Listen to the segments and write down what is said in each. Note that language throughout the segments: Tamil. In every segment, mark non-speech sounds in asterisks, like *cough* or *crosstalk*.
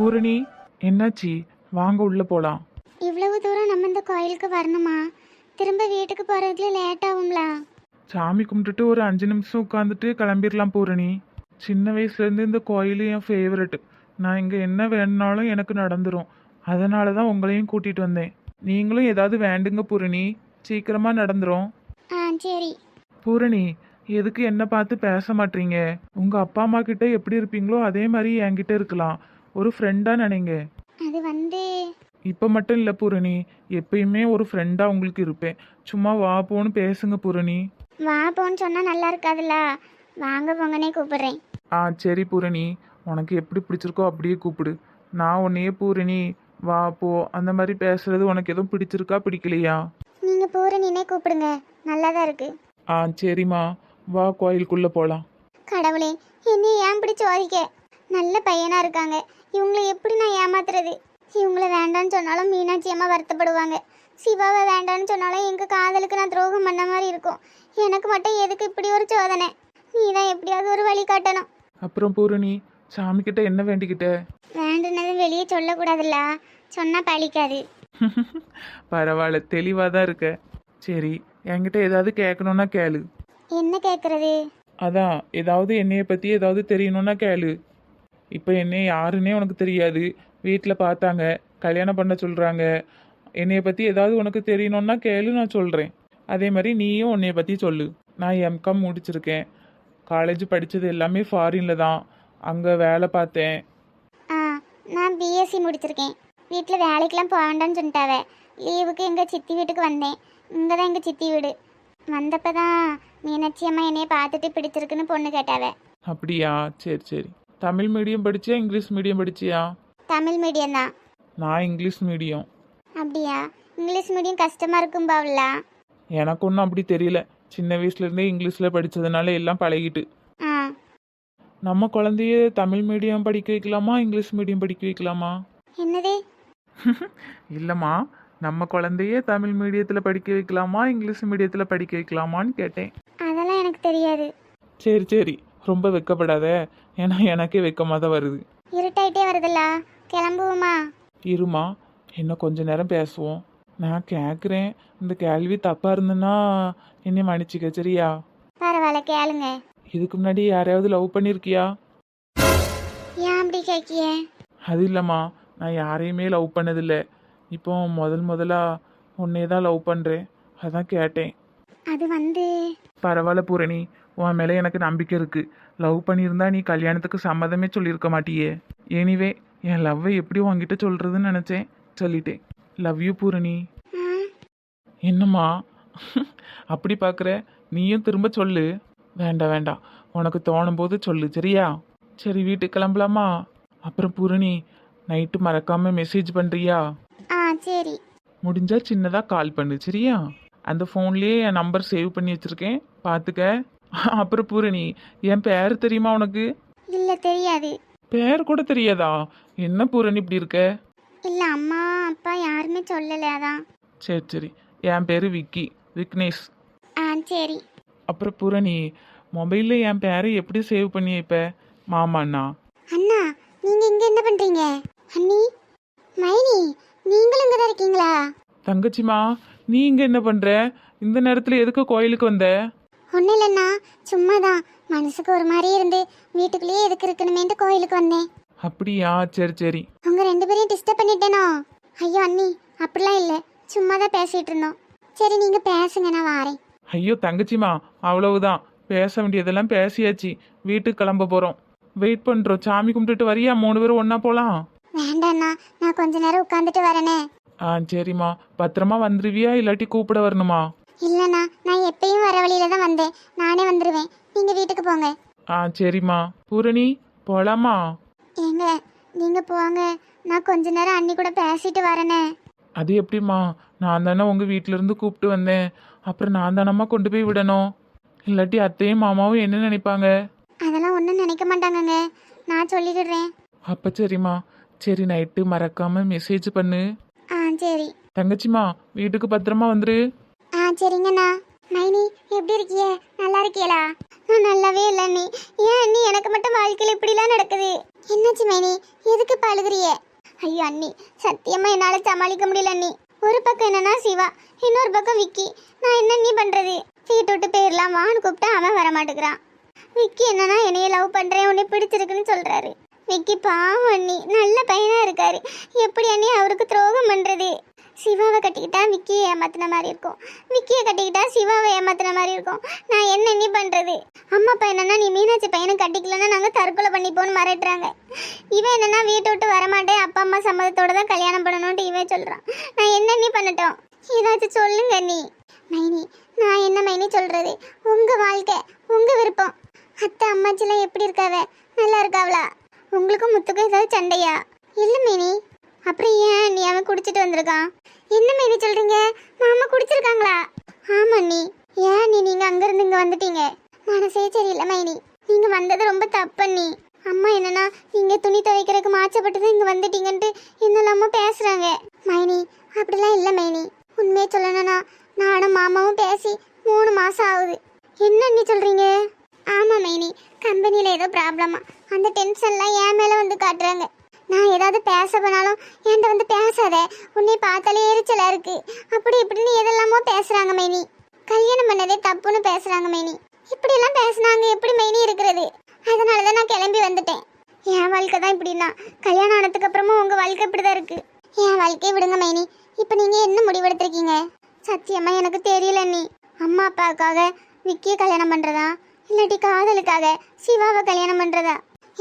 பூரணி என்னாச்சி? வாங்க உள்ள போலாம். இவ்வளவு தூரம் நம்ம இந்த கோயிலுக்கு வரணுமா? திரும்ப வீட்டுக்கு போகிறதுக்குள்ள லேட் ஆகும்ல? சாமி கும்பிட்டுட்டு ஒரு அஞ்சு நிமிஷம் உட்காந்துட்டு கிளம்பிடலாம் பூரணி. சின்ன வயசுலேருந்து இந்த கோயில் என் ஃபேவரெட் நான் இங்கே என்ன வேணுனாலும் எனக்கு நடந்துரும். அதனால தான் உங்களையும் கூட்டிகிட்டு வந்தேன். நீங்களும் ஏதாவது வேண்டுங்க பூரணி. சீக்கிரமாக நடந்துரும். ஆ சரி. பூரணி எதுக்கு என்ன பார்த்து பேச மாட்டீங்க? உங்கள் அப்பா அம்மா கிட்ட எப்படி இருப்பீங்களோ அதே மாதிரி என்கிட்ட இருக்கலாம். ஒரு ஃப்ரெண்டாக நினைங்க. அது வந்து இப்போ மட்டும் இல்லை பூரணி. எப்பயுமே ஒரு ஃப்ரெண்டாக உங்களுக்கு இருப்பேன். சும்மா வா போன்னு பேசுங்க பூரணி. வா போன்னு சொன்னால் நல்லா இருக்காதுல்ல? வாங்க போங்கன்னே கூப்பிடுறேன். ஆ சரி பூரணி. உனக்கு எப்படி பிடிச்சிருக்கோ அப்படியே கூப்பிடு. நான் உன்னையே பூரணி வா போ அந்த மாதிரி பேசுறது உனக்கு எதுவும் பிடிச்சிருக்கா பிடிக்கலையா? நீங்கள் பூரணினே கூப்பிடுங்க. நல்லா தான் இருக்கு. ஆ சரிம்மா. வா கோயிலுக்குள்ளே போகலாம் கடவுளே என்னை ஏன் இப்படி சோதிக்க? நல்ல பையனாக இருக்காங்க. இவங்களை எப்படி நான் ஏமாத்துறது? இவங்கள வேண்டான்னு சொன்னாலும் மீனாட்சி அம்மா வருத்தப்படுவாங்க. சிவாவை வேண்டான்னு சொன்னாலும் எங்கள் காதலுக்கு நான் துரோகம் பண்ண மாதிரி இருக்கும். எனக்கு மட்டும் எதுக்கு இப்படி ஒரு சோதனை? நீ தான் எப்படியாவது ஒரு வழி காட்டணும். அப்புறம் பூரணி சாமி கிட்ட என்ன வேண்டிக்கிட்ட? வேண்டுனது வெளியே சொல்லக்கூடாதுல்ல. சொன்னால் பழிக்காது. *laughs* பரவாயில்ல தெளிவாக தான் இருக்க. சரி என்கிட்ட ஏதாவது கேட்கணுன்னா கேளு. என்ன கேட்குறது? அதான் ஏதாவது என்னைய பற்றி ஏதாவது தெரியணும்னா கேளு. இப்போ என்னை யாருன்னே உனக்கு தெரியாது. வீட்டில் பார்த்தாங்க. கல்யாணம் பண்ண சொல்கிறாங்க என்னைய பற்றி ஏதாவது உனக்கு தெரியணும்னா கேளு நான் சொல்கிறேன் அதே மாதிரி நீயும் உன்னைய பற்றி சொல்லு. நான் எம்காம் முடிச்சிருக்கேன். காலேஜ் படித்தது எல்லாமே ஃபாரினில் தான். அங்கே வேலை பார்த்தேன். ஆ நான் பிஎஸ்சி முடிச்சிருக்கேன். வீட்டில் வேலைக்கெல்லாம் போக வேண்டாம்னு சொல்லிட்டாவ. லீவுக்கு எங்கள் சித்தி வீட்டுக்கு வந்தேன். இங்கே தான் எங்கள் சித்தி வீடு. வந்தப்போ தான் மீனாட்சி அம்மா என்னைய பார்த்துட்டு பிடிச்சிருக்குன்னு பொண்ணு கேட்டாவ. அப்படியா? சரி சரி. தமிழ் மீடியம் படிச்சியா இங்கிலீஷ் மீடியம் படிச்சியா? தமிழ் மீடியம் தான். நான் இங்கிலீஷ் மீடியம் அப்படியா? இங்கிலீஷ் மீடியம் கஷ்டமாக இருக்கும் பாவலா எனக்கு ஒன்றும் அப்படி தெரியல. சின்ன வயசுலேருந்தே இங்கிலீஷில் படித்ததுனால எல்லாம் பழகிட்டு. ஆ. நம்ம குழந்தைய தமிழ் மீடியம் படிக்க வைக்கலாமா இங்கிலீஷ் மீடியம் படிக்க வைக்கலாமா? என்னது? *laughs* இல்லைம்மா நம்ம குழந்தைய தமிழ் மீடியத்தில் படிக்க வைக்கலாமா இங்கிலீஷ் மீடியத்தில் படிக்க வைக்கலாமான்னு கேட்டேன். அதெல்லாம் எனக்கு தெரியாது. சரி சரி. ரொம்ப வெக்கப்படாத? ஏன்னா எனக்கே வெக்கமாக தான் வருது. இருட்டாயிட்டே வருதுல்ல. கிளம்புவோமா? இருமா இன்னும் கொஞ்ச நேரம் பேசுவோம். நான் கேட்குறேன் இந்த கேள்வி தப்பாக இருந்ததுன்னா என்னை மன்னிச்சிக்க சரியா? பரவாயில்ல கேளுங்க. இதுக்கு முன்னாடி யாரையாவது லவ் பண்ணியிருக்கியா ஏன் அப்படி கேட்கிய அது இல்லைம்மா நான் யாரையுமே லவ் பண்ணதில்லை. இப்போ முதல் முதலாக உன்னையே தான் லவ் பண்ணுறேன் அதான் கேட்டேன். அது வந்து பரவாயில்ல பூரணி உன் மேலே எனக்கு நம்பிக்கை இருக்குது லவ் பண்ணியிருந்தா நீ கல்யாணத்துக்கு சம்மதமே சொல்லியிருக்க மாட்டியே. எனிவே என் லவ்வை எப்படி உன்கிட்ட சொல்கிறதுன்னு நினச்சேன். சொல்லிட்டேன். Love you Poorani. என்னம்மா? அப்படி பார்க்குற நீயும் திரும்ப சொல்லு. வேண்டாம் வேண்டாம் உனக்கு தோணும் போது சொல்லு சரியா? சரி வீட்டுக்கு கிளம்பலாமா? அப்புறம் பூரணி நைட்டு மறக்காம மெசேஜ் பண்ணுறியா ஆ சரி. முடிஞ்சா சின்னதாக கால் பண்ணு சரியா? அந்த ஃபோன்லேயே என் நம்பர் சேவ் பண்ணி வச்சுருக்கேன். பார்த்துக்க அப்புறம் பூரணி என் பேர் தெரியுமா உனக்கு? இல்லை தெரியாது. பேர் கூட தெரியாதா? என்ன பூரணி இப்படி இருக்க? இல்லை அம்மா அப்பா யாருமே சொல்லலை அதான். சரி சரி. என் பேர் விக்கி விக்னேஷ். ஆ சரி. அப்புறம் பூரணி மொபைலில் என் பேரை எப்படி சேவ் பண்ணி வைப்ப? மாமாண்ணா அண்ணா. நீங்க இங்க என்ன பண்றீங்க? அண்ணி மைனி நீங்களும் இங்க தான் இருக்கீங்களா? தங்கச்சிமா நீ இங்கே என்ன பண்ணுற இந்த நேரத்தில் எதுக்கு கோயிலுக்கு வந்த? ஒன்றும் இல்லைண்ணா சும்மா தான் மனசுக்கு ஒரு மாதிரி இருந்து வீட்டுக்குள்ளேயே எதுக்கு இருக்கணுமேன்ட்டு கோயிலுக்கு வந்தேன். அப்படியா? சரி சரி. உங்க ரெண்டு பேரையும் டிஸ்டர்ப் பண்ணிட்டேனோ? ஐயோ அண்ணி அப்படிலாம் இல்லை. சும்மா தான் பேசிட்டு இருந்தோம். சரி நீங்க பேசுங்க நான் வாரேன். ஐயோ தங்கச்சிமா அவ்வளவுதான். பேச வேண்டியதெல்லாம் பேசியாச்சு. வீட்டுக்கு கிளம்ப போகிறோம் வெயிட் பண்ணுறோம் சாமி கும்பிட்டுட்டு வரியா? மூணு பேரும் ஒன்றா போகலாம் வேண்டாண்ணா நான் கொஞ்ச நேரம் உட்காந்துட்டு வரேனே. ஆ சரிம்மா. பத்திரமா வந்துருவியா? இல்லாட்டி கூப்பிட வரணுமா? இல்லைண்ணா நான் எப்பயும் வர வழியில தான் வந்தேன். நானே வந்துடுவேன் நீங்க வீட்டுக்கு போங்க. ஆ சரிம்மா. பூரணி போகலாமா ஏங்க நீங்க போங்க. நான் கொஞ்ச நேரம் அண்ணி கூட பேசிட்டு வரேனே. அது எப்படிம்மா? நான் தானே உங்கள் வீட்டிலேருந்து கூப்பிட்டு வந்தேன். அப்புறம் நான் தானம்மா கொண்டு போய் விடணும். இல்லாட்டி அத்தையும் மாமாவும் என்ன நினைப்பாங்க? அதெல்லாம் ஒன்றும் நினைக்க மாட்டாங்கங்க. நான் சொல்லிக்கிடுறேன் அப்போ சரிம்மா. சரி நைட்டு மறக்காம மெசேஜ் பண்ணு. சரி. தங்கச்சிம்மா வீட்டுக்கு பத்திரமா வந்துரு. ஆ சரிங்கண்ணா. மைனி எப்படி இருக்கிய? நல்லா இருக்கியலா நான் நல்லாவே இல்லை அண்ணி. ஏன் அண்ணி எனக்கு மட்டும் வாழ்க்கையில் இப்படிலாம் நடக்குது? என்னாச்சு மைனி? எதுக்கு இப்ப அழுகுறிய ஐயோ அண்ணி சத்தியமா என்னால சமாளிக்க முடியல அண்ணி. ஒரு பக்கம் என்னன்னா சிவா இன்னொரு பக்கம் விக்கி. நான் என்ன நீ பண்றது? வீட்டு விட்டு போயிடலாம் வான்னு கூப்பிட்டா அவன் வர மாட்டேங்கிறான் விக்கி என்னன்னா என்னைய லவ் பண்றேன் உன்னை பிடிச்சிருக்குன்னு சொல்றாரு. விக்கி பாவம் அண்ணி. நல்ல பையனாக இருக்காரு. எப்படி அண்ணி அவருக்கு துரோகம் பண்ணுறது சிவாவை கட்டிக்கிட்டா விக்கியை ஏமாத்தின மாதிரி இருக்கும். விக்கியை கட்டிக்கிட்டா சிவாவை ஏமாத்தின மாதிரி இருக்கும். நான் என்ன நீ பண்ணுறது அம்மா அப்பா என்னன்னா நீ மீனாட்சி பையனை கட்டிக்கலன்னா நாங்கள் தற்கொலை பண்ணிப்போன்னு மிரட்டுறாங்க இவன் என்னன்னா வீட்டை விட்டு வரமாட்டேன். அப்பா அம்மா சம்மதத்தோட தான் கல்யாணம் பண்ணணும்ட்டு இவன் சொல்கிறான் நான் என்ன நீ பண்ணட்டும்? ஏதாச்சும் சொல்லுங்க நீ மைனி நான் என்ன மைனி சொல்கிறது உங்கள் வாழ்க்கை உங்கள் விருப்பம். அத்தை அம்மாச்சிலாம் எப்படி இருக்காவ? நல்லா இருக்காவளா? உங்களுக்கும் முத்துக்கும் ஏதாவது சண்டையா? இல்லை மைனி. அப்புறம் ஏன் நீ அவன் குடிச்சிட்டு வந்திருக்கான்? என்ன மைனி சொல்றீங்க? மாமா குடிச்சிருக்காங்களா? ஆமா நீ ஏன் நீ நீங்க அங்கிருந்து இங்க வந்துட்டீங்க? மனசே சரியில்லை மைனி. நீங்க வந்தது ரொம்ப தப்பு நீ அம்மா என்னன்னா நீங்க துணி துவைக்கிறதுக்கு மாச்சப்பட்டு தான் இங்க வந்துட்டீங்கன்ட்டு என்னெல்லாமோ பேசுறாங்க. மைனி அப்படிலாம் இல்லை மைனி. உண்மையை சொல்லணும்னா நானும் மாமாவும் பேசி மூணு மாசம் ஆகுது. என்ன நீ சொல்றீங்க? ஆமாம் மைனி. கம்பெனியில் ஏதோ ப்ராப்ளமா அந்த டென்ஷன்லாம் என் மேலே வந்து காட்டுறாங்க. நான் ஏதாவது பேச போனாலும் என்கிட்ட வந்து பேசாத. உன்னை பார்த்தாலே எரிச்சலாக இருக்கு. அப்படி இப்படின்னு எதெல்லாமோ பேசுகிறாங்க மைனி. கல்யாணம் பண்ணதே தப்புன்னு பேசுகிறாங்க மைனி. இப்படியெல்லாம் பேசுனாங்க எப்படி மைனி இருக்கிறது? அதனால தான் நான் கிளம்பி வந்துட்டேன். என் வாழ்க்கை தான் இப்படின்னா. கல்யாணம் ஆனதுக்கு அப்புறமும் உங்கள் வாழ்க்கை இப்படிதான் இருக்குது என் வாழ்க்கையை விடுங்க மைனி. இப்போ நீங்கள் என்ன முடிவெடுத்திருக்கீங்க? சத்தியமாக எனக்கு தெரியல நீ அம்மா அப்பாவுக்காக விக்கியை கல்யாணம் பண்ணுறதா இல்லாட்டி காதலுக்காக சிவாவை கல்யாணம் பண்ணுறதா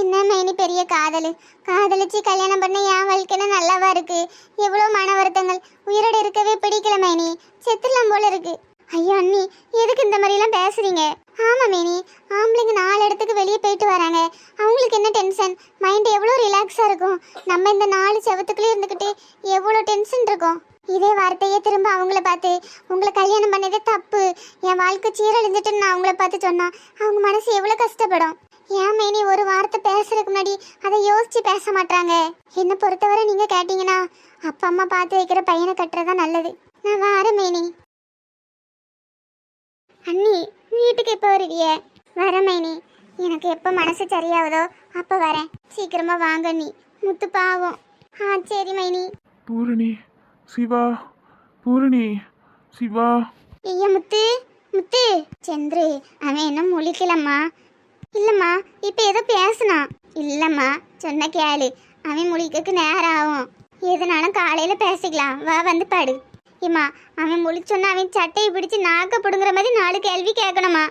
என்ன மைனி பெரிய காதல்? காதலிச்சு கல்யாணம் பண்ண என் வாழ்க்கைன்னு நல்லாவா இருக்கு? எவ்வளோ மன வருத்தங்கள்? உயிரோட இருக்கவே பிடிக்கல மைனி. செத்துலாம் போல இருக்கு. ஐயோ அண்ணி எதுக்கு இந்த மாதிரிலாம் பேசுறீங்க? ஆமாம் மேனி ஆம்பளைங்க நாலு இடத்துக்கு வெளியே போயிட்டு வராங்க. அவங்களுக்கு என்ன டென்ஷன் மைண்ட் எவ்வளோ ரிலாக்ஸாக இருக்கும்? நம்ம இந்த நாலு செவத்துக்குள்ளே இருந்துக்கிட்டு எவ்வளோ டென்ஷன் இருக்கும்? இதே வார்த்தையே திரும்ப அவங்கள பார்த்து உங்களை கல்யாணம் பண்ணதே தப்பு. என் வாழ்க்கை சீரழிஞ்சிட்டுன்னு நான் அவங்கள பார்த்து சொன்னா அவங்க மனசு எவ்வளோ கஷ்டப்படும்? ஏன் மேனி ஒரு வார்த்தை பேசுறதுக்கு முன்னாடி அதை யோசிச்சு பேச மாட்டாங்க என்னை பொறுத்தவரை நீங்க கேட்டீங்கன்னா அப்பா அம்மா பார்த்து வைக்கிற பையனை கட்டுறதா நல்லது. நான் வாரேன் மேனி. அண்ணி வீட்டுக்கு எப்போ வருவிய? வரேன் மேனி. எனக்கு எப்போ மனசு சரியாகுதோ அப்போ வரேன். சீக்கிரமா வாங்க நீ முத்து பாவம். ஆ சரி மைனி. பூரணி சிவா பூரணி சிவா. ஐயா முத்து முத்து. சந்திரு அவன் என்ன முழிக்கலம்மா? இல்லம்மா இப்போ ஏதோ பேசுனான். இல்லம்மா சொன்ன கேளு. அவன் முழிக்கக்கு நேரம் ஆகும் எதுனாலும் காலையில பேசிக்கலாம். வா வந்து பாடு. ஏம்மா அவன் முழிச்சோன்னா அவன் சட்டையை பிடிச்சு நாக்க பிடுங்குற மாதிரி நாலு கேள்வி கேட்கணுமா?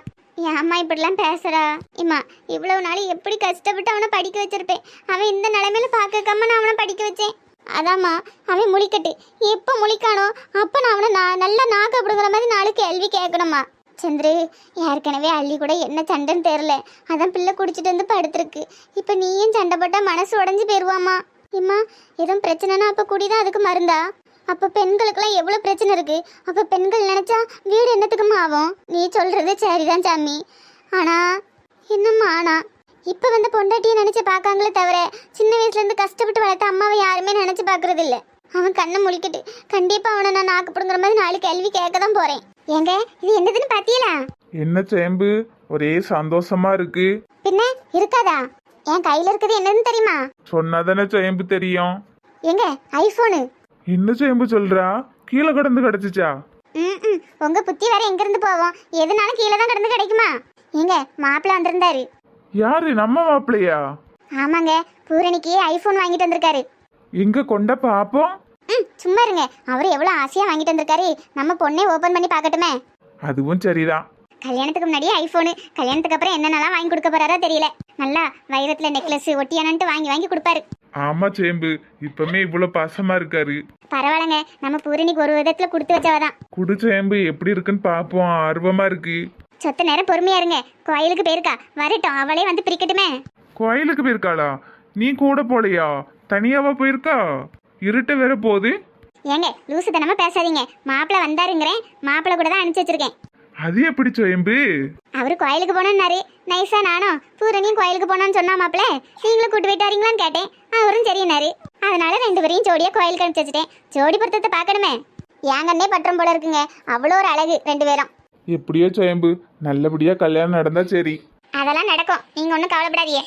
ஏம்மா இப்படிலாம் பேசுறா? இம்மா இவ்வளவு நாள் எப்படி கஷ்டப்பட்டு அவனை படிக்க வச்சிருப்பேன்? அவன் இந்த நிலைமையில பார்க்காம நான் அவனை படிக்க வச்சேன். அதாம்மா அவன் முழிக்கட்டு. எப்போ முழிக்கானோ அப்போ நான் அவனை நான் நல்லா நாக்கு அப்படிங்கிற மாதிரி நாலு கேள்வி கேட்கணுமா சந்திரு ஏற்கனவே அள்ளி கூட என்ன சண்டைன்னு தெரில அதான் பிள்ளை குடிச்சிட்டு வந்து படுத்துருக்கு. இப்போ நீயும் சண்டை போட்டால் மனசு உடஞ்சி போயிடுவாமா இம்மா எதுவும் பிரச்சனைனா அப்போ குடிதான் அதுக்கு மருந்தா? அப்போ பெண்களுக்கெல்லாம் எவ்வளோ பிரச்சனை இருக்குது அப்போ பெண்கள் நினச்சா வீடு என்னத்துக்குமா ஆகும்? நீ சொல்கிறது சரிதான் சாமி. ஆனால் என்னம்மா ஆனா? இப்போ வந்து பொண்டாட்டியை நினைச்சு பார்க்காங்களே தவிர சின்ன வயசுல இருந்து கஷ்டப்பட்டு வளர்த்த அம்மாவை யாருமே நினைச்சு பார்க்கறது இல்ல அவன் கண்ணை முழிக்கிட்டு. கண்டிப்பா அவனை நான் நாக்கு பிடுங்குற மாதிரி நாலு கேள்வி கேட்க தான் போறேன். ஏங்க இது என்னதுன்னு பாத்தீங்களா? என்ன சேம்பு? ஒரே சந்தோஷமா இருக்கு. பின்ன இருக்காதா? என் கையில இருக்குது என்னன்னு தெரியுமா? சொன்னாதானே சேம்பு தெரியும். ஏங்க ஐபோனு. என்ன சேம்பு சொல்றா? கீழே கடந்து கிடச்சிச்சா? ம் உங்க புத்தி வேற எங்க இருந்து போவோம்? எதுனாலும் கீழே தான் கிடந்து கிடைக்குமா? ஏங்க மாப்பிள்ள வந்திருந்தாரு. யாரு? நம்ம மாப்பிள்ளையா? ஆமாங்க. பூரணிக்கு ஐபோன் வாங்கிட்டு வந்திருக்காரு. எங்க கொண்ட பாப்போம்? ம் சும்மா இருங்க. அவர் எவ்வளோ ஆசையாக வாங்கிட்டு வந்திருக்காரு. நம்ம பொண்ணே ஓப்பன் பண்ணி பார்க்கட்டுமே. அதுவும் சரிதான். கல்யாணத்துக்கு முன்னாடியே ஐஃபோனு கல்யாணத்துக்கு அப்புறம் என்னென்னலாம் வாங்கி கொடுக்க போறாரோ தெரியல. நல்லா வைரத்தில் நெக்லஸ் ஒட்டியானன்ட்டு வாங்கி வாங்கி கொடுப்பாரு. ஆமா சேம்பு. இப்பமே இவ்வளவு பாசமா இருக்காரு. பரவாயில்லைங்க. நம்ம பூரணிக்கு ஒரு விதத்தில் கொடுத்து வச்சவதான். குடு சேம்பு. எப்படி இருக்குன்னு பாப்போம். ஆர்வமா இருக்கு. சொத்த நேரம் பொறுமையா இருங்க. கோயிலுக்கு போயிருக்கா. வரட்டும். அவளே வந்து பிரிக்கட்டுமே. கோயிலுக்கு போயிருக்காளா? நீ கூட போலையா? தனியாவா போயிருக்கா? இருட்ட வேற போகுது. ஏங்க லூசு தனமா பேசாதீங்க. மாப்பிள்ளை வந்தாருங்கிறேன். மாப்பிள்ளை கூட தான் அனுப்பிச்சு வச்சிருக்கேன். அது எப்படி சேம்பு அவரு கோயிலுக்கு போனாரு நைஸா நானும் பூரணியும் கோயிலுக்கு போனான்னு சொன்னா மாப்பிள்ள நீங்களும் கூட்டு போயிட்டு வரீங்களான்னு கேட்டேன். அவரும் சரின்னாரு. அதனால ரெண்டு பேரையும் ஜோடியா கோயிலுக்கு அனுப்பிச்சு வச்சுட்டேன். ஜோடி பொருத்தத்தை பார்க்கணுமே. ஏங்கன்னே பற்றம் போல இருக்குங்க. அவ்வளோ ஒரு அழகு ரெண்டு பேரும். எப்படியோ சேம்பு நல்லபடியா கல்யாணம் நடந்தா சரி. அதெல்லாம் நடக்கும். நீங்க ஒன்றும் கவலைப்படாதீங்க.